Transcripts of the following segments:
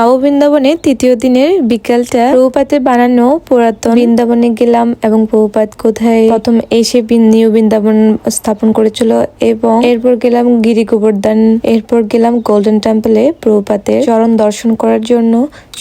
নব বৃন্দাবনে তৃতীয় দিনের বিকালটা প্রভুপাতের বানানো পুরাতন বৃন্দাবনে গেলাম এবং প্রভুপাত কোথায় প্রথম এসে নিউ বৃন্দাবন স্থাপন করেছিল এবং এরপর গেলাম গিরি গোবর্ধন। এরপর গেলাম গোল্ডেন টেম্পলে প্রভুপাতের চরণ দর্শন করার জন্য।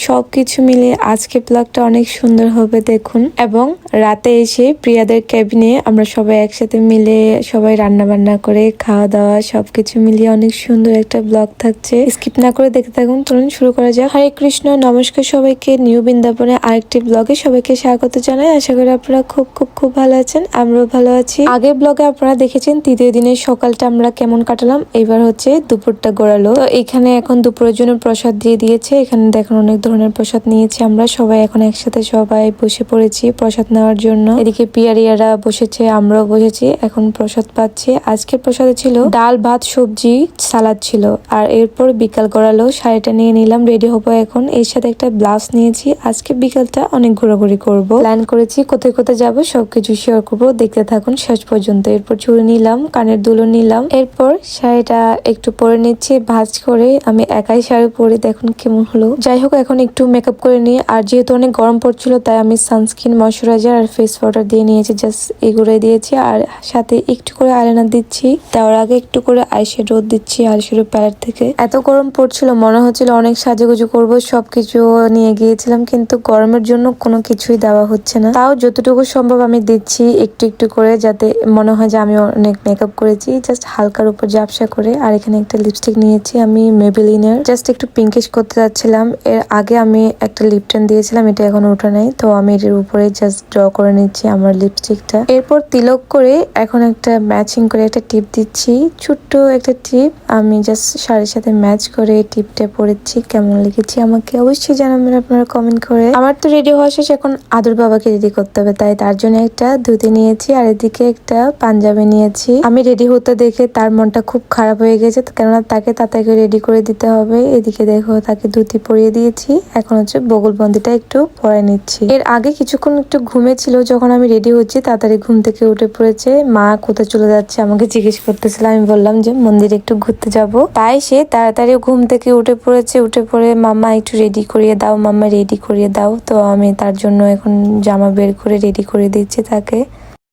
সবকিছু মিলে আজকে ব্লগটা অনেক সুন্দর হবে দেখুন। এবং রাতে এসে প্রিয়াদের ক্যাবিনে আমরা সবাই একসাথে মিলে সবাই রান্না বান্না করে খাওয়া দাওয়া সবকিছু মিলিয়ে অনেক সুন্দর একটা ব্লগ থাকছে। স্কিপ না করে দেখতে থাকুন। চলুন শুরু করা যাক। হরে কৃষ্ণ, নমস্কার সবাইকে। নিউ বৃন্দাবনে আরেকটি ব্লগে সবাইকে স্বাগত জানাই। আশা করি আপনারা খুব খুব খুব ভালো আছেন। আমরাও ভালো আছি। আগের ব্লগে আপনারা দেখেছেন তৃতীয় দিনের সকালটা আমরা কেমন কাটালাম। এবার হচ্ছে দুপুরটা গড়ালো। তো এখানে এখন দুপুরের জন্য প্রসাদ দিয়ে দিয়েছে। এখানে দেখুন অনেক ধরনের প্রসাদ নিয়েছি আমরা। সবাই এখন একসাথে সবাই বসে পড়েছি প্রসাদ নেওয়ার জন্য। এদিকে পিয়ারিয়ারা বসেছে, আমরাও বসেছি। এখন প্রসাদ পাচ্ছি। আজকে প্রসাদে ছিল ডাল, ভাত, সবজি, সালাদ ছিল। আর এরপর বিকাল গড়ালো। শাড়িটা নিয়ে নিলাম রেডি হব এখন। এর সাথে একটা ব্লাউজ নিয়েছি। আজকে বিকালটা অনেক ঘোরাঘুরি করব। প্ল্যান করেছি কোথায় কোথায় যাব, সবকিছু শেয়ার করব। দেখতে থাকুন, শেষ পর্যন্ত। এরপর চুড়ি নিলাম, কানের দুলো নিলাম। এরপর শাড়িটা একটু পরে নিচ্ছি, ভাঁজ করে। আমি একাই শাড়ি পরে, দেখুন কেমন হলো। যাই হোক, এখন একটু মেকআপ করে নিই। আর যেহেতু অনেক গরম পড়ছিল, তাই আমি সানস্ক্রিন ময়শ্চারাইজার আর ফেস পাউডার দিয়ে নিয়েছি জাস্ট এগুলো দিয়েছি। আর সাথে একটু করে আয়লাইনার দিচ্ছি। দেওয়ার আগে একটু করে আইশ্যাডো দিচ্ছি আইশ্যাডো প্যালেট থেকে। এত গরম পড়ছিল, মনে হচ্ছিল অনেক সাজুগুজু করব, সবকিছু নিয়ে গিয়েছিলাম, কিন্তু গরমের জন্য কোনো কিছুই দেওয়া হচ্ছে না। তাও যতটুকু সম্ভব আমি দিচ্ছি একটু একটু করে, যাতে মনে হয় যে আমি অনেক মেকআপ করেছি। জাস্ট হালকার উপর ঝাপসা করে, আর এখানে একটা লিপস্টিক নিয়েছি আমি মেবেলিনের জাস্ট একটু পিঙ্কিশ করতে যাচ্ছিলাম এর আগে আমি একটা লিপটেন দিয়েছিলাম, এটা এখন ওঠা নেই। তো আমি এটার উপরে জাস্ট ড্র করে নিচ্ছি আমার লিপস্টিকটা এরপর তিলক করে এখন একটা ম্যাচিং করে একটা টিপ দিচ্ছি। ছোট্ট একটা টিপ আমি জাস্ট শাড়ির সাথে ম্যাচ করে টিপটা পরেছি, কেমন লেগেছে আমাকে অবশ্যই জানাবেন আপনারা কমেন্ট করে। আমার তো রেডি হওয়া শেষ, এখন আদর বাবাকে রেডি করতে হবে, তাই তার জন্য একটা ধুতি নিয়েছি আর এদিকে একটা পাঞ্জাবি নিয়েছি। আমি রেডি হতে দেখে তার মনটা খুব খারাপ হয়ে গেছে, কেননা তাকে তাতাকে রেডি করে দিতে হবে। এদিকে দেখো, তাকে ধুতি পরিয়ে দিয়েছি। এখন হচ্ছে বগলবন্দিটা একটু পরে নিচ্ছি। এর আগে কিছুক্ষণ একটু ঘুমেছিল যখন আমি রেডি হচ্ছি, তাড়াতাড়ি ঘুম থেকে উঠে পড়েছে। মা কোথায় চলে যাচ্ছে আমাকে জিজ্ঞেস করতেছিল, আমি বললাম যে মন্দিরে একটু ঘুরতে যাব। তাই সে তাড়াতাড়ি ঘুম থেকে উঠে পড়েছে, উঠে পড়ে মাম্মা একটু রেডি করিয়ে দাও মামা রেডি করিয়ে দাও। তো আমি তার জন্য এখন জামা বের করে রেডি করে দিচ্ছি তাকে।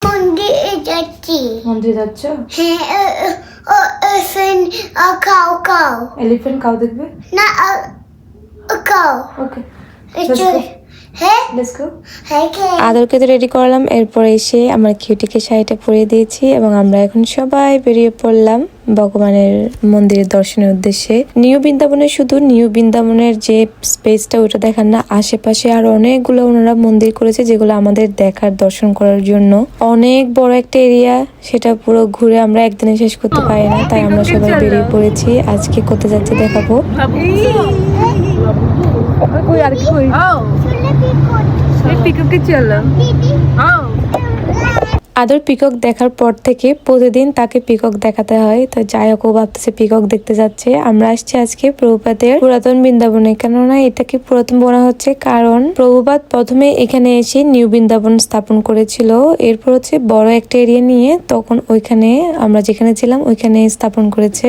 মন্দিরে যাচ্ছি। মন্দিরে যাচ্ছ? হ্যাঁ ও এফেন কাউ কাউ এলিফ্যান্ট কাউ দেখবে? না কাউ ওকে আদরকে তো রেডি করলাম এরপর এসে আমার কিউটিকে শাড়িটা পরিয়ে দিয়েছি এবং আমরা এখন সবাই বেরিয়ে পড়লাম ভগবানের মন্দিরের দর্শনের উদ্দেশ্যে। নিউ বৃন্দাবনে শুধু নিউ বৃন্দাবনের যে স্পেসটা ওটা দেখার না আশেপাশে আর অনেকগুলো ওনারা মন্দির করেছে যেগুলো আমাদের দেখার দর্শন করার জন্য। অনেক বড় একটা এরিয়া সেটা পুরো ঘুরে আমরা একদিনে শেষ করতে পারি না তাই আমরা সবাই বেরিয়ে পড়েছি। আজকে কোথায় যাচ্ছে দেখাবো। আর কি পিককে চলো আদর পিকক দেখার পর থেকে প্রতিদিন তাকে পিকক দেখাতে হয়। তো যাই হোক ও ভাবতেছে পিকক দেখতে যাচ্ছে। আমরা আসছি আজকে প্রভুপাতের পুরাতন বৃন্দাবনে। কেননা এটাকে পুরাতন বলা হচ্ছে কারণ প্রভুপাত প্রথমে এখানে এসে নিউ বৃন্দাবন স্থাপন করেছিল। এরপর হচ্ছে বড় একটা এরিয়া নিয়ে তখন ওইখানে আমরা যেখানে ছিলাম ওইখানে স্থাপন করেছে।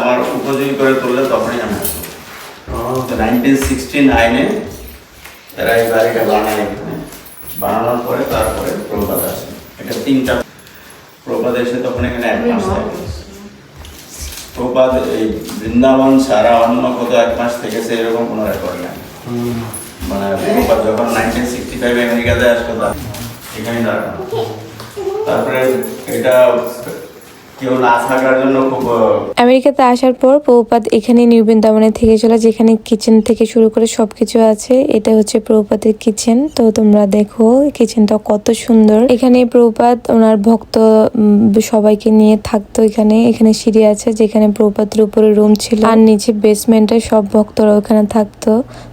আমার উপযোগী করে তুললে তখনই আমি আসব তো নাইনটিন সিক্সটি নাইনে এরা এই বাড়িটা বানায়। এখানে বানানোর পরে তারপরে প্রভাত আসে। এটা তিনটা। প্রভাত এসে তখন এখানে এক মাস থাকে। প্রভাত এই বৃন্দাবন সারা অন্য কত এক মাস থেকেছে এরকম কোনো রেকর্ড নেই। মানে প্রভাত যখন নাইনটিন সিক্সটি ফাইভ আমেরিকাতে আসলো তা এখানেই দাঁড়ানো। তারপরে এটা আমেরিকাতে আসার পর প্রভুপাত এখানে নিউ বৃন্দাবনে থেকে চলে, যেখানে কিচেন থেকে শুরু করে সবকিছু আছে। এটা হচ্ছে প্রভুপাতের কিচেন তো তোমরা দেখো কিচেনটা কত সুন্দর। এখানে প্রভুপাত ওনার ভক্ত সবাইকে নিয়ে থাকতো এখানে। এখানে সিঁড়ি আছে যেখানে প্রভুপাতের উপরে রুম ছিল। আর নিচে বেসমেন্টে সব ভক্তরা ওখানে থাকতো।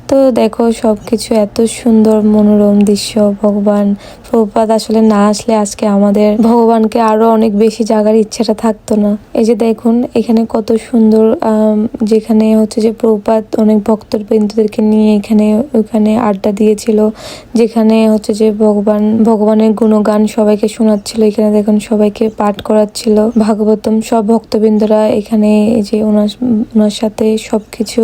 তো দেখো, সবকিছু এত সুন্দর, মনোরম দৃশ্য। ভগবান প্রপাত আসলে না আসলে আজকে আমাদের ভগবানকে আরও অনেক বেশি জাগার ইচ্ছাটা থাকতো না। এই যে দেখুন, এখানে কত সুন্দর যেখানে হচ্ছে যে প্রপাত অনেক ভক্তর বিন্দুদেরকে নিয়ে এখানে, ওখানে আড্ডা দিয়েছিল। যেখানে হচ্ছে যে ভগবান, ভগবানের গুণগান সবাইকে শোনাচ্ছিল। এখানে দেখুন, সবাইকে পাঠ করাচ্ছিল। ভাগবতম, সব ভক্তবৃন্দরা এখানে এই যে ওনার ওনার সাথে সবকিছু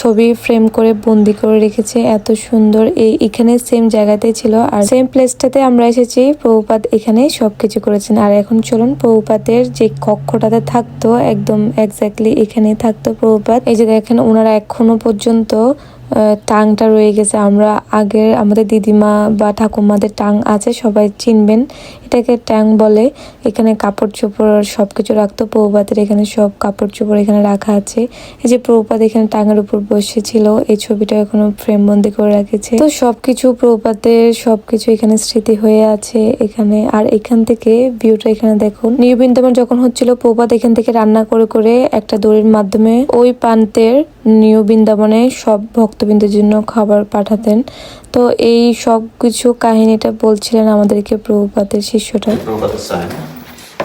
ছবি ফ্রেম করে বন্দি করে রেখেছে, এত সুন্দর। এই এখানে সেম জায়গাতে ছিল। আর সেম প্লেসটাতে আমরা এসেছি, প্রভুপাত এখানে সবকিছু করেছেন। আর এখন চলুন, প্রভুপাতের যে কক্ষটাতে থাকতো, একদম এক্স্যাক্টলি এখানে থাকতো প্রভুপাত। এই যে দেখেন, ওনারা এখনও পর্যন্ত টাংটা রয়ে গেছে। আমরা আগে আমাদের দিদিমা বা ঠাকুমাদের টাং আছে, সবাই চিনবেন। এটাকে ট্যাং বলে। এখানে কাপড় চোপড় সবকিছু রাখতো। প্রভুপাতের এখানে সব কাপড় চোপড় এখানে রাখা আছে। এই যে প্রভুপাত এখানে টাঙের উপর বসেছিল, এই ছবিটা এখনও ফ্রেম বন্দি করে রাখেছে। তো সবকিছু প্রভুপাতের সবকিছু এখানে স্মৃতি হয়ে আছে এখানে। আর এখান থেকে ভিউটা এখানে দেখুন। নিউ বৃন্দাবন যখন হচ্ছিল, প্রভুপাত এখান থেকে রান্না করে করে একটা দড়ির মাধ্যমে ওই প্রান্তের নিউ বৃন্দাবনে সব ভক্তবৃন্দের জন্য খাবার পাঠাতেন। তো এই সব কিছু কাহিনীটা বলছিলেন আমাদেরকে প্রভুপাতের শিষ্যটা। প্রভুপাতের সাইন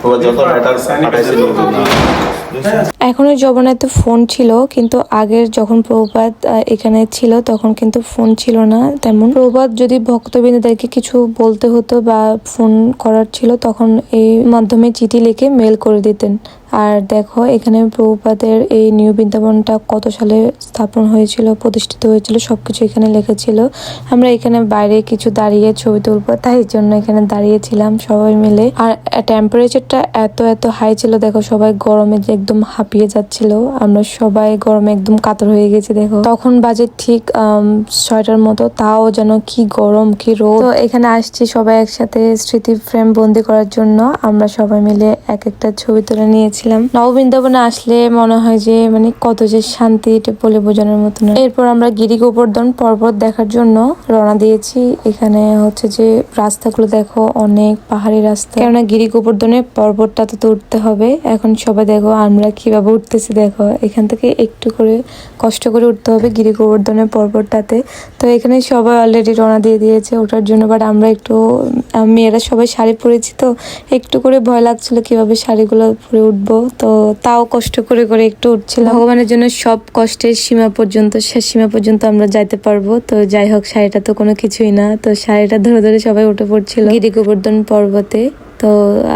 প্রভুপাত যত লেটার পাঠাইছে এখনও জগন্নাথে ফোন ছিল কিন্তু আগের যখন প্রভুপাত এখানে ছিল তখন কিন্তু ফোন ছিল না তেমন। প্রভুপাত যদি ভক্তবৃন্দদেরকে কিছু বলতে হতো বা ফোন করার ছিল তখন এই মাধ্যমে চিঠি লিখে মেল করে দিতেন। আর দেখো, এখানে প্রভুপাদের এই নিউ বৃন্দাবনটা কত সালে স্থাপন হয়েছিল, প্রতিষ্ঠিত হয়েছিল, সবকিছু এখানে লেখা ছিল। আমরা এখানে বাইরে কিছু দাঁড়িয়ে ছবি তুলবো, তাই জন্য এখানে দাঁড়িয়েছিলাম সবাই মিলে। আর টেম্পারেচারটা এত এত হাই ছিল, দেখো সবাই গরমে একদম হাঁপিয়ে যাচ্ছিল। আমরা সবাই গরমে একদম কাতর হয়ে গেছি, দেখো। তখন বাজে ঠিক ছয়টার মতো, তাও যেন কি গরম, কি রোদ। তো এখানে আসছি সবাই একসাথে স্মৃতি ফ্রেম বন্দি করার জন্য। আমরা সবাই মিলে এক একটা ছবি তুলে নিয়েছিলাম। নববৃন্দাবনে আসলে মনে হয় যে মানে কত যে শান্তি এটা বলে বোঝানোর মতো না। এরপর আমরা গিরি গোবর্ধন পর্বত দেখার জন্য রওনা দিয়েছি। এখানে হচ্ছে যে রাস্তাগুলো, দেখো, অনেক পাহাড়ি রাস্তা। কেননা গিরি গোবর্ধনের পর্বতটাতে তো উঠতে হবে। এখন সবাই দেখো, আমরা কীভাবে উঠতেছি দেখো। এখান থেকে একটু করে কষ্ট করে উঠতে হবে গিরি গোবর্ধনের পর্বতটাতে। তো এখানে সবাই অলরেডি রওনা দিয়ে দিয়েছে ওঠার জন্য বাট আমরা একটু মেয়েরা সবাই শাড়ি পরেছি তো একটু করে ভয় লাগছিল কীভাবে শাড়িগুলো পরে উঠবো। তো তাও কষ্ট করে করে একটু উঠছিলাম। ভগবানের জন্য সব কষ্টের সীমা পর্যন্ত, শেষ সীমা পর্যন্ত আমরা যাইতে পারব। তো যাই হোক, শাড়িটা তো কোনো কিছুই না। তো শাড়িটা ধরে ধরে সবাই উঠে পড়ছিল গিরি গোবর্ধন পর্বতে। তো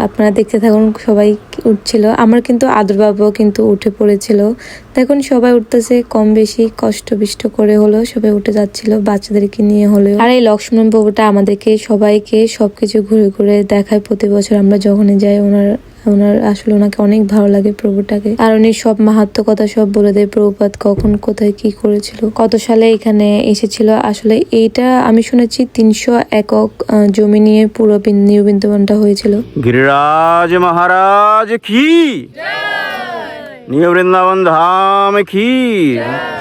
আপনারা দেখতে থাকুন, সবাই উঠছিল। আমার কিন্তু আদুরবাবুও কিন্তু উঠে পড়েছিল। দেখুন, সবাই উঠতেছে, কম বেশি কষ্ট বিষ্ট করে হলেও সবাই উঠে যাচ্ছিল, বাচ্চাদেরকে নিয়ে হলো আর এই লক্ষ্মণ বাবুটা আমাদেরকে সবাইকে সবকিছু ঘুরে ঘুরে দেখায়। প্রতি বছর আমরা যখনই যাই, ওনার ওনার আসলে ওনাকে অনেক ভালো লাগে প্রভুটাকে। আর উনি সব মাহাত্ম কথা সব বলে দেয় প্রভুপাত কখন কোথায় কি করেছিল কত সালে এখানে এসেছিল। আসলে এইটা আমি শুনেছি তিনশো একক জমি নিয়ে পুরো নিউ বৃন্দাবনটা হয়েছিল। গিরিরাজ মহারাজ কি? নিউ বৃন্দাবন ধাম কি?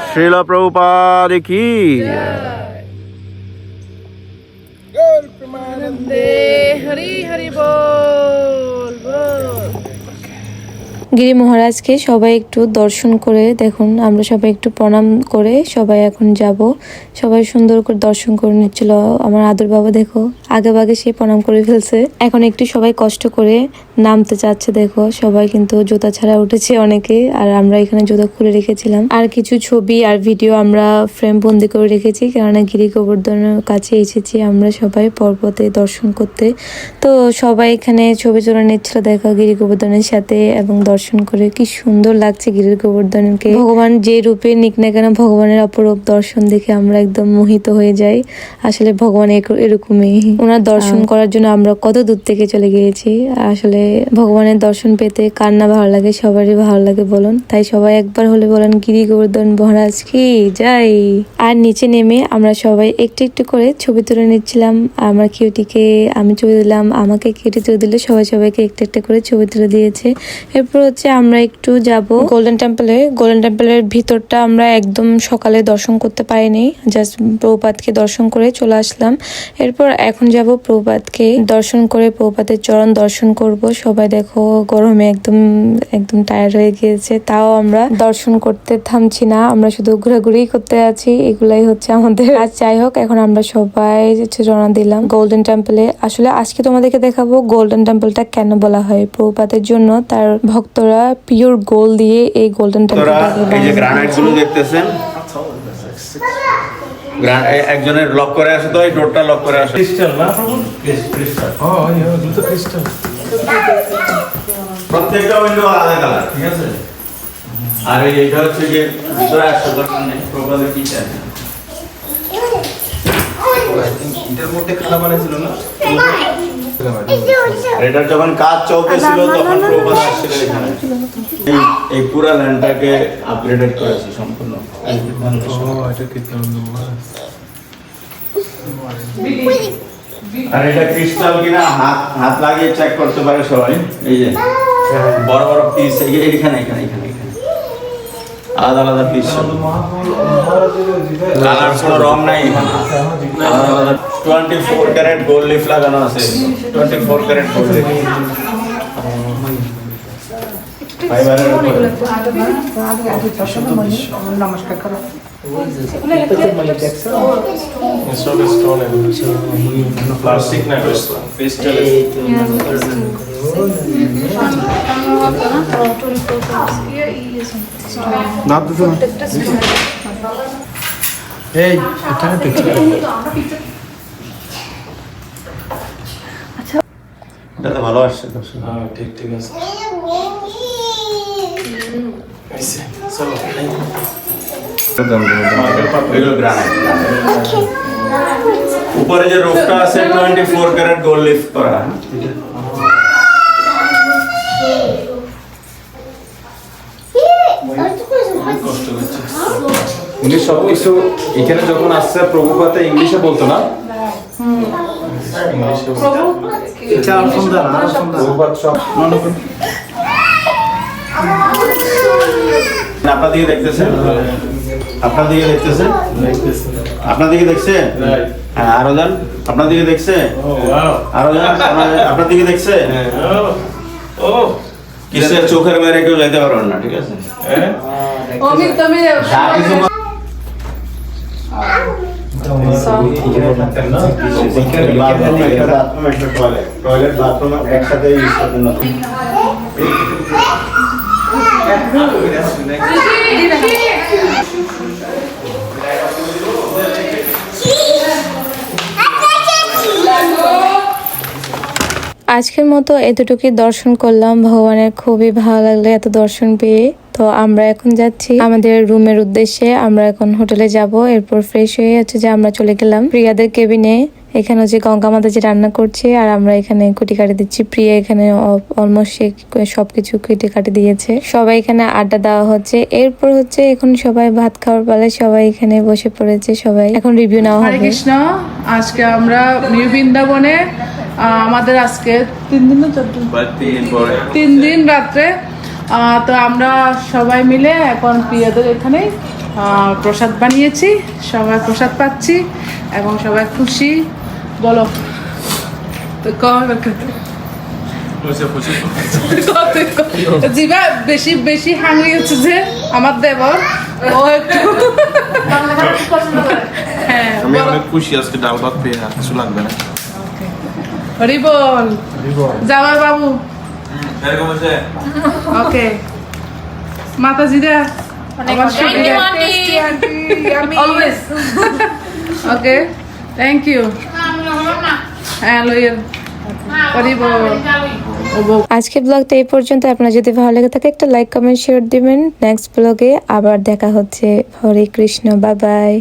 শ্রীল প্রভুপাদ কি? की হরি হরি বল বল গিরি মহারাজকে সবাই একটু দর্শন করে দেখুন, আমরা সবাই একটু প্রণাম করে সবাই এখন যাব। সবাই সুন্দর করে দর্শন করে নিচ্ছিল। আমার আদর বাবা দেখো, আগে বাগে সে প্রণাম করে ফেলছে। এখন একটু সবাই কষ্ট করে নামতে চাচ্ছে, দেখো। সবাই কিন্তু জুতা ছাড়া উঠেছে অনেকে, আর আমরা এখানে জুতা খুলে রেখেছিলাম। আর কিছু ছবি আর ভিডিও আমরা ফ্রেম বন্দি করে রেখেছি, কেননা গিরি গোবর্ধনের কাছে এসেছি আমরা সবাই পর্বতে দর্শন করতে। তো সবাই এখানে ছবি তোলা নিচ্ছিল, দেখো গিরি গোবর্ধনের সাথে এবং দর্শন করে কি সুন্দর লাগছে গিরির গোবর্ধনকে। ভগবান যে রূপে নিক না কেন ভগবানের অপরূপ দর্শন দেখে আমরা একদম মোহিত হয়ে যাই। আসলে ভগবান এরকমই। ওনার দর্শন করার জন্য আমরা কত দূর থেকে চলে গিয়েছি। আসলে ভগবানের দর্শন পেতে কার না ভালো লাগে সবারই ভালো লাগে বলুন। তাই সবাই একবার হলে বলেন গিরি গোবর্ধন মহারাজ কি? যাই। আর নিচে নেমে আমরা সবাই একটু একটু করে ছবি তুলে নিচ্ছিলাম। আমার কিউটিকে আমি ছবি দিলাম আমাকে কিউটি তুলে দিলে সবাই সবাইকে একটু একটা করে ছবি তুলে দিয়েছে। এরপর হচ্ছে আমরা একটু যাব। গোল্ডেন টেম্পলে গোল্ডেন টেম্পলের ভিতরটা আমরা একদম সকালে দর্শন করতে পারিনি। জাস্ট প্রপাতকে দর্শন করে চলে আসলাম। এরপর এখন যাব প্রপাতকে দর্শন করে প্রপাতের চরণ দর্শন করব। সবাই দেখো, গরমে একদম একদম টায়ার্ড হয়ে গিয়েছে। তাও আমরা দর্শন করতে থামছি না। আমরা শুধু ঘোরাঘুরি করতে আছি। এগুলাই হচ্ছে আমাদের। আজ যাই হোক, এখন আমরা সবাই রওনা দিলাম গোল্ডেন টেম্পলে আসলে আজকে তোমাদেরকে দেখাবো গোল্ডেন টেম্পলটা কেন বলা হয়? প্রপাতের জন্য, তার ভক্তরা পিওর গোল দিয়ে এই গোল্ডেন তোরা এই যে গ্রানাইটগুলো দেখতেছেন? একজনের লক করে আসে তো এই ডোরটা লক করে আসে। ক্রিস্টাল না প্রভু? ক্রিস্টাল ও এগুলো তো ক্রিস্টাল প্রত্যেকটা উইন্ডো আলাদা কালার ঠিক আছে? আর এই এটা হচ্ছে যে ভিতরে আসতে দরকার নেই প্রপাদের কি চাই এটার মধ্যে খানা বানাইছিল না? আর যখন কাজ চলতেছিল তখন এখানে। এই এই পুরা ল্যান্ডটাকে আপগ্রেডেড করেছে সম্পূর্ণ। এটা আর এটা ক্রিস্টাল কিনা? হাত হাত লাগিয়ে চেক করতে পারে সবাই। এই যে বড় বড় পিস এইখানে এখানে এখানে এখানে আলাদা আলাদা পিস কালার কোনো রং নাই আলাদা আলাদা twenty four carat gold leaf লাগানো আছে। Twenty four carat gold leaf উপরে। সব প্লাস্টিক না ক্রিস্টাল এই এখানে দেখছি এটা তো ভালো আসছে দর্শক হ্যাঁ ঠিক ঠিক আছে আইসে চলো এগুলো গ্রানাইট উপরে যে রুফটা আছে twenty four carat gold leaf করা উনি সবকিছু এখানে যখন আসছে প্রভুপাতে ইংলিশে বলতো না? সব আপনার দিকে দেখতেছেন? আপনার দিকে দেখতেছেন? আপনার দিকে দেখছে হ্যাঁ আরও যান। আপনার দিকে দেখছে আরও যান। আপনার- আপনার দিকে দেখছে ও কিসের চোখের বাইরে কেউ যাইতে পারবেন না ঠিক আছে? টয়লেট টয়লেট বাথরুম একসাথে ইউজ করবেন না আজকের মতো এতটুকুই দর্শন করলাম। ভগবানের খুবই ভালো লাগল এত দর্শন পেয়ে। তো আমরা এখন যাচ্ছি আমাদের রুমের উদ্দেশ্যে। আমরা এখন হোটেলে যাব। এরপর ফ্রেশ হয়ে হচ্ছে যে আমরা চলে গেলাম প্রিয়াদের কেবিনে এখানে হচ্ছে গঙ্গা মাতা যে রান্না করছে আর আমরা এখানে কুটি কাটি দিচ্ছি। প্রিয়া এখানে অলমোস্ট সবকিছু কুটি কাটি দিয়েছে। সবাই এখানে আড্ডা দেওয়া হচ্ছে। এরপর হচ্ছে এখন সবাই ভাত খাওয়ার পালে সবাই এখানে বসে পড়েছে সবাই। এখন রিভিউ নেওয়া হবে। কৃষ্ণ। আজকে আমরা নিউ বৃন্দাবনে আমাদের আজকে তিন দিন না চোদ্দ দিন? তিন দিন রাত্রে। তো আমরা সবাই মিলে এখন প্রিয়াদের এখানে আহ, প্রসাদ বানিয়েছি সবাই প্রসাদ পাচ্ছি এবং সবাই খুশি। বলো তো জিবা বেশি বেশি হাঙ্গি হচ্ছে যে আমার দেবর। ও একটু হ্যাঁ আমি অনেক খুশি আজকে ডাল ভাত পেয়ে কিছু লাগবে না। হরি বল জামাই বাবু ওকে আমার অলওয়েজ ওকে থ্যাংক ইউ হ্যাঁ লইয়ের আজকের ব্লগটা এই পর্যন্ত। আপনার যদি ভালো লেগে থাকে একটা লাইক কমেন্ট শেয়ার দিবেন। নেক্সট ব্লগে আবার দেখা হচ্ছে। হরে কৃষ্ণ বাই বাই